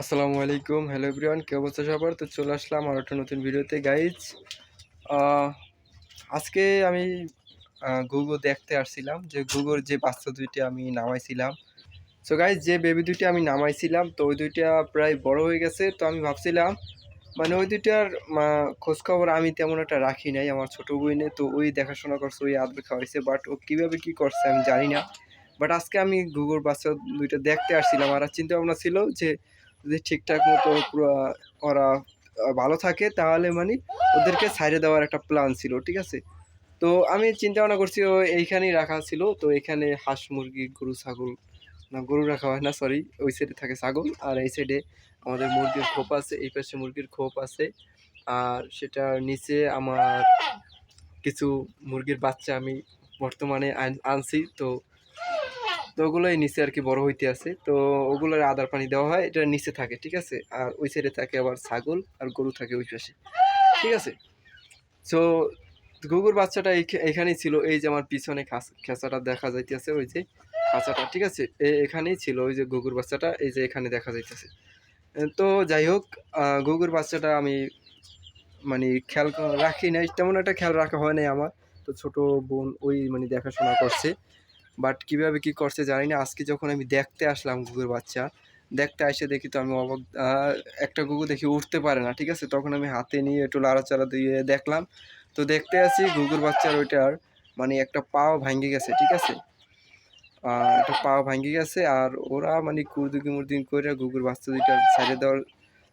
আসসালামু আলাইকুম। Hello everyone কে অবস্থা সবার? তো চলে আসলাম আর একটা নতুন ভিডিওতে গাইজ আজকে আমি গুগো দেখতে আসছিলাম যে গুগোর যে বাচ্চা দুইটা আমি নামাইছিলাম। সো গাইজ যে বেবি দুইটি আমি নামাইছিলাম, তো ওই দুইটা প্রায় বড় হয়ে গেছে। তো আমি ভাবছিলাম মানে ওই দুইটার খোঁজখবর আমি তেমন একটা রাখি নাই আমার ছোটো বইনে তো ওই দেখাশোনা করছে, ওই আদর খাওয়াইছে বাট ও কীভাবে কী করছে আমি জানি না। বাট আজকে আমি গুগোর বাচ্চা দুইটা দেখতে আসছিলাম। আর চিন্তা ভাবনা ছিল যে যদি ঠিকঠাক মতো ওরা ভালো থাকে, তাহলে মানে ওদেরকে সাইডে দেওয়ার একটা প্ল্যান ছিল, ঠিক আছে? তো আমি চিন্তা ভাবনা করছি, ও এইখানেই রাখা ছিল, তো এখানে হাঁস মুরগি, গরু, ছাগল, না, গরু রাখা হয় না সরি ওই সাইডে থাকে ছাগল, আর এই সাইডে আমাদের মুরগির খোপ আছে, এই পাশে মুরগির খোপ আছে, আর সেটার নিচে আমার কিছু মুরগির বাচ্চা আমি বর্তমানে আন- আনছি, তো তো ওগুলোই নিচে আর কি বড় হইতে আছে। তো ওগুলোর আদার পানি দেওয়া হয়, এটা নিচে থাকে, ঠিক আছে? আর ওই সাইডে থাকে আবার ছাগল আর গরু থাকে ওই পাশে, ঠিক আছে? সো গরুর বাচ্চাটা এখানেই ছিল। এই যে আমার পিছনে খেঁচাটা দেখা যাইতেছে, ওই যে খাঁচাটা, ঠিক আছে? এখানেই ছিল ওই যে গরুর বাচ্চাটা, এই যে এখানে দেখা যাইতেছে। তো যাই হোক গরুর বাচ্চাটা আমি মানে খেয়াল রাখি নাই, তেমন একটা খেয়াল রাখা হয় নাই আমার। তো ছোট বোন ওই মানে দেখাশোনা করছে। বাট কীভাবে কি করছে জানি না। আজকে যখন আমি দেখতে আসলাম গুগুর বাচ্চা, দেখতে এসে দেখি তো আমি অবাক একটা গুগু দেখি উঠতে পারে না, ঠিক আছে? তখন আমি হাতে নিয়ে একটু লাড়াচাড়া দিয়ে দেখলাম। তো দেখতে আসি গুগুর বাচ্চার ওইটার মানে একটা পাও ভাঙ্গে গেছে, ঠিক আছে? একটা পাও ভাঙ্গে গেছে আর ওরা মানে কুরদুকি মুরদিন করে গুগুর বাচ্চা দুইটা ছেড়ে দেওয়ার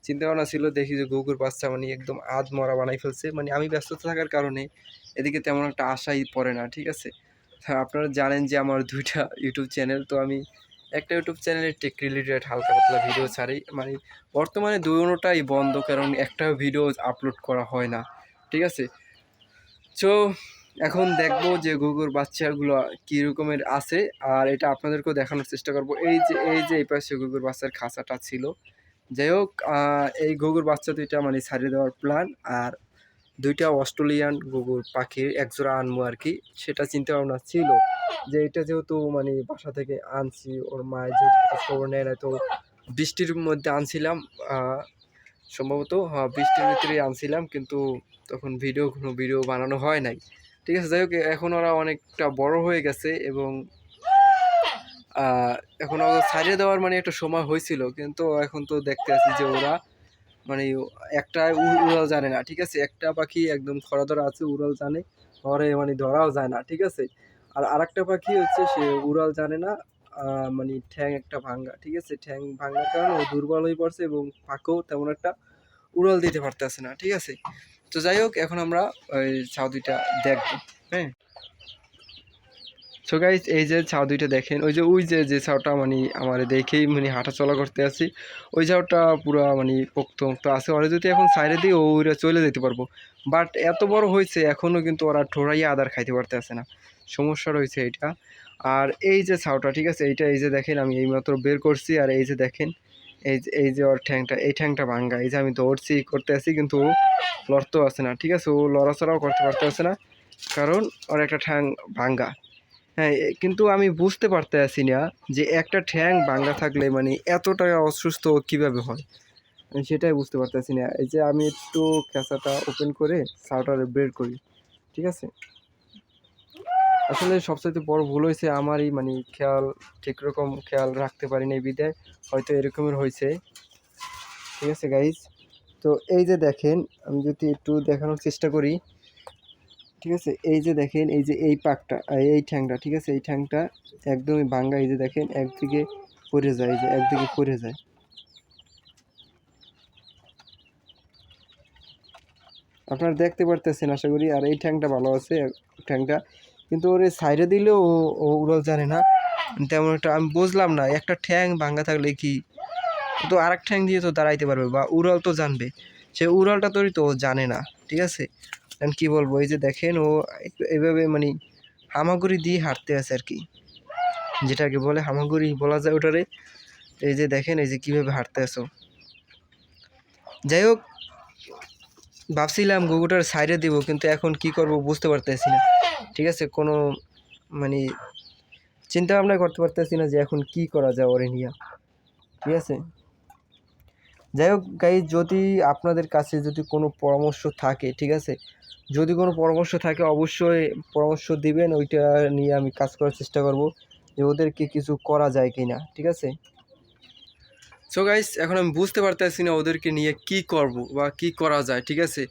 চিন্তা ভাবনা ছিল। দেখি যে গুগুর বাচ্চা মানে একদম আধ মরা বানাই ফেলছে। মানে আমি ব্যস্ত থাকার কারণে এদিকে তেমন একটা আশাই পড়ে না, ঠিক আছে? আপনারা জানেন যে আমার দুইটা ইউটিউব চ্যানেল তো আমি একটা ইউটিউব চ্যানেলে টেক রিলেটেড হালকা পাতলা ভিডিও ছাড়ি। মানে বর্তমানে দুটোটাই বন্ধ, কারণ একটা ভিডিও আপলোড করা হয় না। ঠিক আছে? তো এখন দেখব যে গুগুর বাচ্চাগুলো কী রকমের আছে, আর এটা আপনাদেরকেও দেখানোর চেষ্টা করব। এই যে এই যে এই পাশে গুগুর বাচ্চার খাঁচাটা ছিল। যাই হোক এই গুগুর বাচ্চা দুইটা মানে ছাড়িয়ে দেওয়ার প্ল্যান আর দুইটা অস্ট্রেলিয়ান গুগুর পাখির একজোড়া আনব আর কি সেটা চিন্তা ভাবনা ছিল যে এটা যেহেতু মানে বাসা থেকে আনছি, ওর মায়ের যেহেতু খবর নেয় না তো বৃষ্টির মধ্যে আনছিলাম সম্ভবত হ্যাঁ বৃষ্টির ভিতরেই আনছিলাম, কিন্তু তখন ভিডিও, কোনো ভিডিও বানানো হয় নাই। ঠিক আছে, যাই হোক, এখন ওরা অনেকটা বড় হয়ে গেছে এবং এখন ওরা ছাড়িয়ে দেওয়ার মানে একটা সময় হয়েছিল, কিন্তু এখন তো দেখতে আছি যে ওরা মানে একটা উড়াল জানে না, ঠিক আছে? একটা পাখি একদম খরা ধরা আছে, উড়াল জানে, ধরে মানে ধরাও যায় না, ঠিক আছে? আর আরেকটা পাখি হচ্ছে সে উড়াল জানে না মানে ঠ্যাং একটা ভাঙ্গা, ঠিক আছে? ঠ্যাং ভাঙ্গার কারণে ও দুর্বল হয়ে পড়ছে এবং পাকেও তেমন একটা উড়াল দিতে পারতেছে না, ঠিক আছে? তো যাই হোক, এখন আমরা ওই ছাউ দুইটা দেখব হ্যাঁ? সো গাইজ এই যে ছাউ দুইটা দেখেন, ওই যে ওই যে যে ছাউটা মানে আমার দেখেই মানে হাঁটা চলা করতে আসি, ওই ছাউটা পুরো মানে পোক্ত মুক্ত আছে। ওরা যদি এখন সাইডে দিয়ে ওরা চলে যেতে পারব। বাট এত বড় হয়েছে এখনও কিন্তু ওরা ঠোরাইয়া আদার খাইতে পারতে আসে না। সমস্যা রয়েছে এটা আর এই যে ছাউটা ঠিক আছে? এইটা এই যে দেখেন, আমি এইমাত্র বের করছি, আর এই যে দেখেন, এই যে এই যে ওর ঠ্যাংটা, এই ঠ্যাংটা ভাঙ্গা। এই যে আমি দৌড়ছি, করতে আসি, কিন্তু ও লড়তেও আসে না, ঠিক আছে? ও লড়াচড়াও করতে পারতে আসে না। কারণ ওর একটা ঠ্যাং ভাঙ্গা। হ্যাঁ কিন্তু আমি বুঝতে পারতে আছি না যে একটা ঠ্যাং ভাঙ্গা থাকলে মানে এতটা অসুস্থ কীভাবে হয়? আমি সেটাই বুঝতে পারতেছি না। এই যে আমি একটু খেঁচাটা ওপেন করে সাউটার বের করি, ঠিক আছে? আসলে সবচেয়ে বড় ভুল হয়েছে আমারই মানে খেয়াল, ঠিক রকম খেয়াল রাখতে পারিনি এই বিদায়, হয়তো এরকমের হয়েছে, ঠিক আছে গাইজ তো এই যে দেখেন, আমি যদি একটু দেখানোর চেষ্টা করি ঠিক আছে? এই যে দেখেন, এই যে এই পাকটা, এই ঠ্যাংটা, ঠিক আছে? এই ঠ্যাংটা একদমই ভাঙ্গা, এই যে দেখেন, একদিকে পড়ে যায়, এই যে একদিকে পড়ে যায়। আপনারা দেখতে পারতেছেন, আশা করি। আর এই ঠ্যাংটা ভালো আছে ঠ্যাংটা। কিন্তু ওর সাইডে দিলেও ও উড়াল জানে না। তেমন একটা আমি বুঝলাম না, একটা ঠ্যাং ভাঙ্গা থাকলে কি? তো আরেক ঠ্যাং দিয়ে তো দাঁড়াইতে পারবে, বা উড়াল তো জানবে। সে উড়ালটা তৈরি তো জানে না, ঠিক আছে? এখন কি বলব? এই যে দেখেন, ও এভাবে মানে হামাগুড়ি দিয়ে হাঁটতে আছে আর কি। যেটাকে বলে হামাগুড়ি বলা যায় ওটারে। এই যে দেখেন, এই যে কীভাবে হাঁটতে আছো যাই হোক ভাবছিলাম গুগুটার সাইডে দিব, কিন্তু এখন কি করব বুঝতে পারতেছি না। ঠিক আছে, কোনো মানে চিন্তা ভাবনা করতে পারতেছি না যে এখন কি করা যায় ওরে নিয়ে। ঠিক আছে? যাই হোক গাইজ যদি আপনাদের কাছে যদি কোনো পরামর্শ থাকে, ঠিক আছে? যদি কোনো পরামর্শ থাকে, অবশ্যই পরামর্শ দিবেন, ওইটা নিয়ে আমি কাজ করার চেষ্টা করব যে ওদেরকে কিছু করা যায় কি না ঠিক আছে? সো গাইস এখন আমি বুঝতে পারতেছি না ওদেরকে নিয়ে কি করব বা কি করা যায়, ঠিক আছে?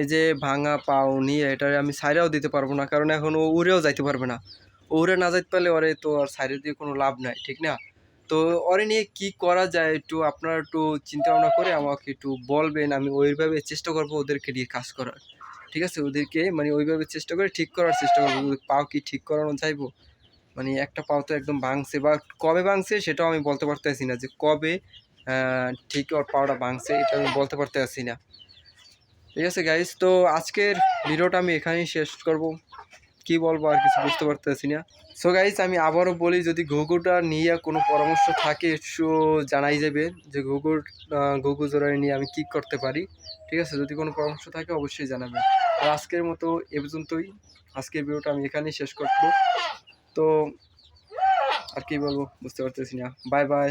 এই যে ভাঙা পাও নিয়ে এটা আমি সাইডেও দিতে পারব না, কারণ এখন ও উড়েও যাইতে পারবে না। উড়ে না যাইতে পারলে ওরে তো আর সাইরে দিয়ে কোনো লাভ নাই, ঠিক না? তো ওরে নিয়ে কি করা যায় একটু আপনারা একটু চিন্তা ভাবনা করে আমাকে একটু বলবেন, আমি ওইভাবে চেষ্টা করব ওদেরকে নিয়ে কাজ করার। ঠিক আছে? ওদেরকে মানে ওইভাবে চেষ্টা করে ঠিক করার চেষ্টা করব। পাও কি ঠিক করানো চাইব মানে একটা পাও তো একদম ভাঙছে বা কবে ভাঙছে সেটাও আমি বলতে পারতেছি না যে কবে ঠিক ওর পাওয়াটা ভাঙছে এটা আমি বলতে পারতে পারতেছি না। ঠিক আছে গাইস তো আজকের ভিডিওটা আমি এখানেই শেষ করব। কি বলব আর কিছু বুঝতে পারতেছি না। সো গাইজ আমি আবারও বলি, যদি ঘুঘুটা নিয়ে কোনো পরামর্শ থাকে, একটু জানাই যাবে যে ঘুঘুর ঘুঘু জোড়াই নিয়ে আমি কি করতে পারি। ঠিক আছে? যদি কোনো পরামর্শ থাকে, অবশ্যই জানাবেন আর আজকের মতো এ পর্যন্তই। আজকের ভিডিওটা আমি এখানেই শেষ করব। তো আর কি বলব, বুঝতে পারতেছি না। Bye bye